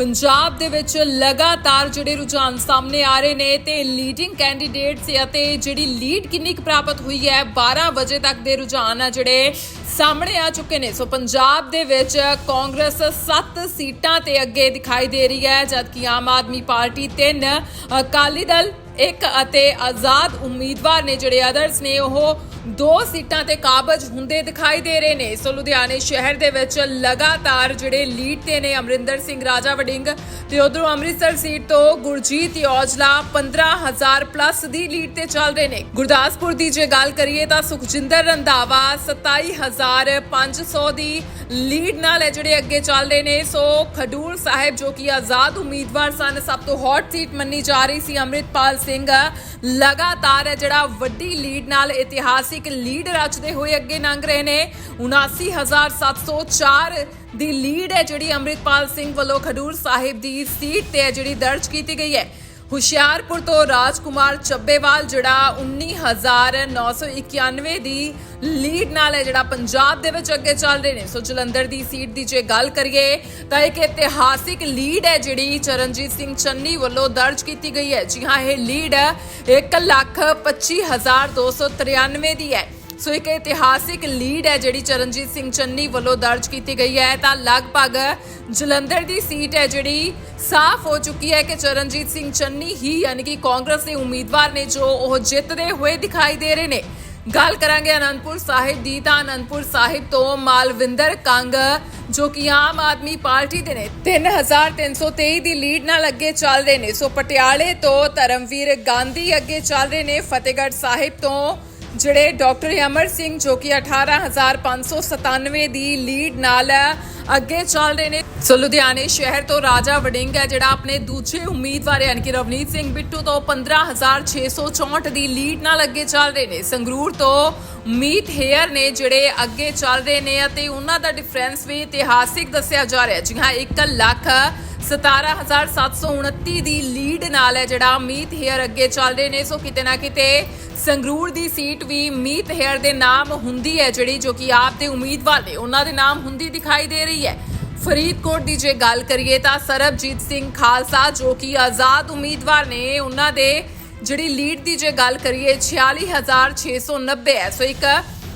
ਪੰਜਾਬ ਦੇ ਵਿੱਚ ਲਗਾਤਾਰ ਜਿਹੜੇ ਰੁਝਾਨ ਸਾਹਮਣੇ ਆ ਰਹੇ ਨੇ ਤੇ ਲੀਡਿੰਗ ਕੈਂਡੀਡੇਟਸ ਅਤੇ ਜਿਹੜੀ ਲੀਡ ਕਿੰਨੀ ਕੁ ਪ੍ਰਾਪਤ ਹੋਈ ਹੈ 12 ਵਜੇ ਤੱਕ ਦੇ ਰੁਝਾਨ ਆ ਜਿਹੜੇ ਸਾਹਮਣੇ ਆ ਚੁੱਕੇ ਨੇ। ਸੋ ਪੰਜਾਬ ਦੇ ਵਿੱਚ ਕਾਂਗਰਸ 7 ਸੀਟਾਂ ਤੇ ਅੱਗੇ ਦਿਖਾਈ ਦੇ ਰਹੀ ਹੈ, ਜਦਕਿ ਆਮ ਆਦਮੀ ਪਾਰਟੀ 3 ਅਕਾਲੀ ਦਲ ਇੱਕ ਅਤੇ ਆਜ਼ਾਦ ਉਮੀਦਵਾਰ ਨੇ ਜਿਹੜੇ ਅਦਰਸ ਨੇ, ਉਹ ਦੋ ਸੀਟਾਂ ਤੇ ਕਾਬਜ ਹੁੰਦੇ ਦਿਖਾਈ ਦੇ ਰਹੇ ਨੇ। ਸੋ ਲੁਧਿਆਣੇ ਸ਼ਹਿਰ ਦੇ ਵਿੱਚ ਲਗਾਤਾਰ ਜਿਹੜੇ ਲੀਡ ਤੇ ਨੇ ਅਮਰਿੰਦਰ ਸਿੰਘ ਰਾਜਾ ਵਡਿੰਗ ਤੇ ਉਧਰੋਂ ਅੰਮ੍ਰਿਤਸਰ ਸੀਟ ਤੋਂ ਗੁਰਜੀਤ ਔਜਲਾ 15000 ਪਲੱਸ ਦੀ ਲੀਡ ਤੇ ਚੱਲ ਰਹੇ ਨੇ। ਗੁਰਦਾਸਪੁਰ ਦੀ ਜੇ ਗੱਲ ਕਰੀਏ ਤਾਂ ਸੁਖਜਿੰਦਰ ਰੰਧਾਵਾ 27500 ਦੀ ਲੀਡ ਨਾਲ ਹੈ ਜਿਹੜੇ ਅੱਗੇ ਚੱਲ ਰਹੇ ਨੇ, ਸੋ ਖਡੂਰ ਸਾਹਿਬ ਜੋ ਕਿ ਆਜ਼ਾਦ ਉਮੀਦਵਾਰ ਸਨ, ਸਭ ਤੋਂ ਹੌਟ ਸੀਟ ਮੰਨੀ ਜਾ ਰਹੀ ਸੀ ਅੰਮ੍ਰਿਤਪਾਲ ਸਿੰਘ। ਲਗਾਤਾਰ ਹੈ ਜਿਹੜਾ ਵੱਡੀ ਲੀਡ ਨਾਲ ਇਤਿਹਾਸਿਕ ਲੀਡ ਰਚਦੇ ਹੋਏ ਅੱਗੇ ਲੰਘ ਰਹੇ ਨੇ। 79704 ਦੀ ਲੀਡ ਹੈ ਜਿਹੜੀ ਅੰਮ੍ਰਿਤਪਾਲ ਸਿੰਘ ਵੱਲੋਂ ਖਡੂਰ ਸਾਹਿਬ ਦੀ ਸੀਟ ਤੇ ਹੈ ਜਿਹੜੀ ਦਰਜ ਕੀਤੀ ਗਈ ਹੈ। ਹੁਸ਼ਿਆਰਪੁਰ ਤੋਂ ਰਾਜਕੁਮਾਰ ਚੱਬੇਵਾਲ, ਜਿਹੜਾ 19991 ਦੀ ਲੀਡ ਨਾਲ ਹੈ, ਜਿਹੜਾ ਪੰਜਾਬ ਦੇ ਵਿੱਚ ਅੱਗੇ ਚੱਲ ਰਹੇ ਨੇ। ਸੋ ਜਲੰਧਰ ਦੀ ਸੀਟ ਦੀ ਜੇ ਗੱਲ ਕਰੀਏ, ਤਾਂ ਇੱਕ ਇਤਿਹਾਸਿਕ ਲੀਡ ਹੈ ਜਿਹੜੀ ਚਰਨਜੀਤ ਸਿੰਘ ਚੰਨੀ ਵੱਲੋਂ ਦਰਜ ਕੀਤੀ ਗਈ ਹੈ। ਜੀ ਹਾਂ, ਇਹ ਲੀਡ 125293 ਦੀ ਹੈ। ਸੋ ਇੱਕ ਇਤਿਹਾਸਿਕ ਲੀਡ ਹੈ ਜਿਹੜੀ ਚਰਨਜੀਤ ਸਿੰਘ ਚੰਨੀ ਵੱਲੋਂ ਦਰਜ ਕੀਤੀ ਗਈ ਹੈ। ਤਾਂ ਲਗਭਗ ਜਲੰਧਰ ਦੀ ਸੀਟ ਹੈ ਜਿਹੜੀ ਸਾਫ਼ ਹੋ ਚੁੱਕੀ ਹੈ ਕਿ ਚਰਨਜੀਤ ਸਿੰਘ ਚੰਨੀ ਹੀ ਯਾਨੀ ਕਿ ਕਾਂਗਰਸ ਦੇ ਉਮੀਦਵਾਰ ਨੇ ਜੋ ਉਹ ਜਿੱਤਦੇ ਹੋਏ ਦਿਖਾਈ ਦੇ ਰਹੇ ਨੇ। ਗੱਲ ਕਰਾਂਗੇ ਅਨੰਦਪੁਰ ਸਾਹਿਬ ਦੀ ਤਾਂ ਅਨੰਦਪੁਰ ਸਾਹਿਬ ਤੋਂ ਮਾਲਵਿੰਦਰ ਕੰਗ, ਜੋ ਕਿ ਆਮ ਆਦਮੀ ਪਾਰਟੀ ਦੇ ਨੇ। 3323 ਦੀ ਲੀਡ ਨਾਲ ਅੱਗੇ ਚੱਲ ਰਹੇ ਨੇ। ਸੋ ਪਟਿਆਲੇ ਤੋਂ ਧਰਮਵੀਰ ਗਾਂਧੀ ਅੱਗੇ ਚੱਲ ਰਹੇ ਨੇ। ਫਤਿਹਗੜ੍ਹ ਸਾਹਿਬ ਤੋਂ ਜਿਹੜੇ ਡਾਕਟਰ ਅਮਰ ਸਿੰਘ ਜੋ ਕਿ 18597 ਦੀ ਲੀਡ ਨਾਲ ਅੱਗੇ ਚੱਲ ਰਹੇ ਨੇ। ਸੋ ਲੁਧਿਆਣੇ ਸ਼ਹਿਰ ਤੋਂ ਰਾਜਾ ਵੜਿੰਗ ਹੈ, ਜਿਹੜਾ ਆਪਣੇ ਦੂਜੇ ਉਮੀਦਵਾਰ ਯਾਨੀ ਕਿ ਰਵਨੀਤ ਸਿੰਘ ਬਿੱਟੂ ਤੋਂ 15664 ਦੀ ਲੀਡ ਨਾਲ ਅੱਗੇ ਚੱਲ ਰਹੇ ਨੇ। ਸੰਗਰੂਰ ਤੋਂ ਮੀਤ ਹੇਅਰ ਨੇ ਜਿਹੜੇ ਅੱਗੇ ਚੱਲ ਰਹੇ ਨੇ ਅਤੇ ਉਹਨਾਂ ਦਾ ਡਿਫਰੈਂਸ ਵੀ ਇਤਿਹਾਸਿਕ ਦੱਸਿਆ ਜਾ ਰਿਹਾ ਜੀ ਹਾਂ 1 ਲੱਖ 17729 ਦੀ ਲੀਡ ਨਾਲ ਹੈ ਜਿਹੜਾ ਮੀਤ ਹੇਅਰ ਅੱਗੇ ਚੱਲ ਰਹੇ ਨੇ। ਸੋ ਕਿਤੇ ਨਾ ਕਿਤੇ ਸੰਗਰੂਰ ਦੀ ਸੀਟ ਵੀ ਮੀਤ ਹੇਅਰ ਦੇ ਨਾਮ ਹੁੰਦੀ ਹੈ, ਜਿਹੜੀ ਜੋ ਕਿ ਆਪ ਦੇ ਉਮੀਦਵਾਰ ਨੇ, ਉਹਨਾਂ ਦੇ ਨਾਮ ਹੁੰਦੀ ਦਿਖਾਈ ਦੇ ਰਹੀ ਹੈ। ਫਰੀਦਕੋਟ ਦੀ ਜੇ ਗੱਲ ਕਰੀਏ ਤਾਂ ਸਰਬਜੀਤ ਸਿੰਘ ਖਾਲਸਾ, ਜੋ ਕਿ ਆਜ਼ਾਦ ਉਮੀਦਵਾਰ ਨੇ, ਉਹਨਾਂ ਦੇ ਜਿਹੜੀ ਲੀਡ ਦੀ ਜੇ ਗੱਲ ਕਰੀਏ 46690 ਹੈ। ਸੋ ਇੱਕ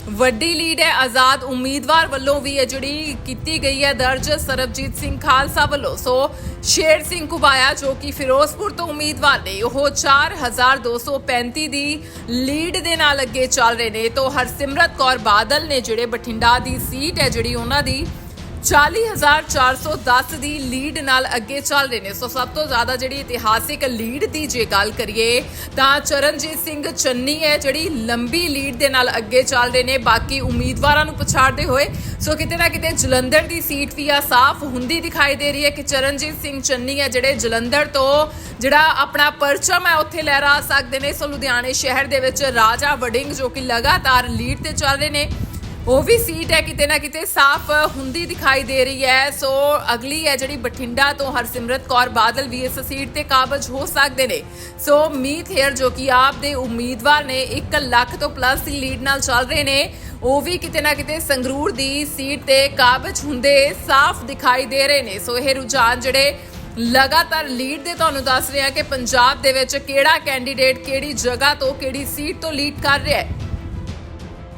ਵੱਡੀ ਲੀਡ ਹੈ ਆਜ਼ਾਦ ਉਮੀਦਵਾਰ ਵੱਲੋਂ ਵੀ ਹੈ ਜਿਹੜੀ ਕੀਤੀ ਗਈ ਹੈ ਦਰਜ, ਸਰਬਜੀਤ ਸਿੰਘ ਖਾਲਸਾ ਵੱਲੋਂ। ਸੋ ਸ਼ੇਰ ਸਿੰਘ ਕੁਬਾਇਆ ਜੋ ਕਿ ਫਿਰੋਜ਼ਪੁਰ ਤੋਂ ਉਮੀਦਵਾਰ ਨੇ, ਉਹ 4235 ਦੀ ਲੀਡ ਦੇ ਨਾਲ ਅੱਗੇ ਚੱਲ ਰਹੇ ਨੇ। ਤੋਂ ਹਰਸਿਮਰਤ ਕੌਰ ਬਾਦਲ ਨੇ ਜਿਹੜੇ ਬਠਿੰਡਾ ਦੀ ਸੀਟ ਹੈ ਜਿਹੜੀ ਉਹਨਾਂ ਦੀ 40410 ਦੀ ਲੀਡ ਨਾਲ ਅੱਗੇ ਚੱਲ ਰਹੇ ਨੇ। ਸੋ ਸਭ ਤੋਂ ਜ਼ਿਆਦਾ ਜਿਹੜੀ ਇਤਿਹਾਸਿਕ ਲੀਡ ਦੀ ਜੇ ਗੱਲ ਕਰੀਏ, ਤਾਂ ਚਰਨਜੀਤ ਸਿੰਘ ਚੰਨੀ ਹੈ, ਜਿਹੜੀ ਲੰਬੀ ਲੀਡ ਦੇ ਨਾਲ ਅੱਗੇ ਚੱਲ ਰਹੇ ਨੇ। ਬਾਕੀ ਉਮੀਦਵਾਰਾਂ ਨੂੰ ਪਛਾੜਦੇ ਹੋਏ, ਸੋ ਕਿਤੇ ਨਾ ਕਿਤੇ ਜਲੰਧਰ ਦੀ ਸੀਟ ਵੀ ਆ ਸਾਫ਼ ਹੁੰਦੀ ਦਿਖਾਈ ਦੇ ਰਹੀ ਹੈ ਕਿ ਚਰਨਜੀਤ ਸਿੰਘ ਚੰਨੀ ਹੈ, ਜਿਹੜੇ ਜਲੰਧਰ ਤੋਂ ਜਿਹੜਾ ਆਪਣਾ ਪਰਚਮ ਹੈ, ਉੱਥੇ ਲਹਿਰਾ ਸਕਦੇ ਨੇ। ਸੋ ਲੁਧਿਆਣੇ ਸ਼ਹਿਰ ਦੇ ਵਿੱਚ ਰਾਜਾ ਵਡਿੰਗ ਜੋ ਕਿ ਲਗਾਤਾਰ ਲੀਡ ਤੇ ਚੱਲ ਰਹੇ ਨੇ। ਉਹ ਵੀ ਸੀਟ ਹੈ ਕਿਤੇ ਨਾ ਕਿਤੇ ਸਾਫ਼ ਹੁੰਦੀ ਦਿਖਾਈ ਦੇ ਰਹੀ ਹੈ। ਸੋ ਅਗਲੀ ਹੈ ਜਿਹੜੀ ਬਠਿੰਡਾ ਤੋਂ ਹਰਸਿਮਰਤ ਕੌਰ ਬਾਦਲ ਵੀ ਇਸ ਸੀਟ ਤੇ ਕਾਬਜ ਹੋ ਸਕਦੇ ਨੇ। ਸੋ ਮੀਤ ਹੇਅਰ ਜੋ ਕਿ ਆਪ ਦੇ ਉਮੀਦਵਾਰ ਨੇ 1 ਲੱਖ ਤੋਂ ਪਲੱਸ ਦੀ ਲੀਡ ਨਾਲ ਚੱਲ ਰਹੇ ਨੇ, ਉਹ ਵੀ ਕਿਤੇ ਨਾ ਕਿਤੇ ਸੰਗਰੂਰ ਦੀ ਸੀਟ ਤੇ ਕਾਬਜ ਹੁੰਦੇ ਸਾਫ਼ ਦਿਖਾਈ ਦੇ ਰਹੇ ਨੇ। ਸੋ ਇਹ ਰੁਝਾਨ ਜਿਹੜੇ ਲਗਾਤਾਰ ਲੀਡ ਦੇ ਤੁਹਾਨੂੰ ਦੱਸ ਰਿਹਾ ਕਿ ਪੰਜਾਬ ਦੇ ਵਿੱਚ ਕਿਹੜਾ ਕੈਂਡੀਡੇਟ ਕਿਹੜੀ ਜਗ੍ਹਾ ਤੋਂ ਕਿਹੜੀ ਸੀਟ ਤੋਂ ਲੀਡ ਕਰ ਰਿਹਾ ਹੈ।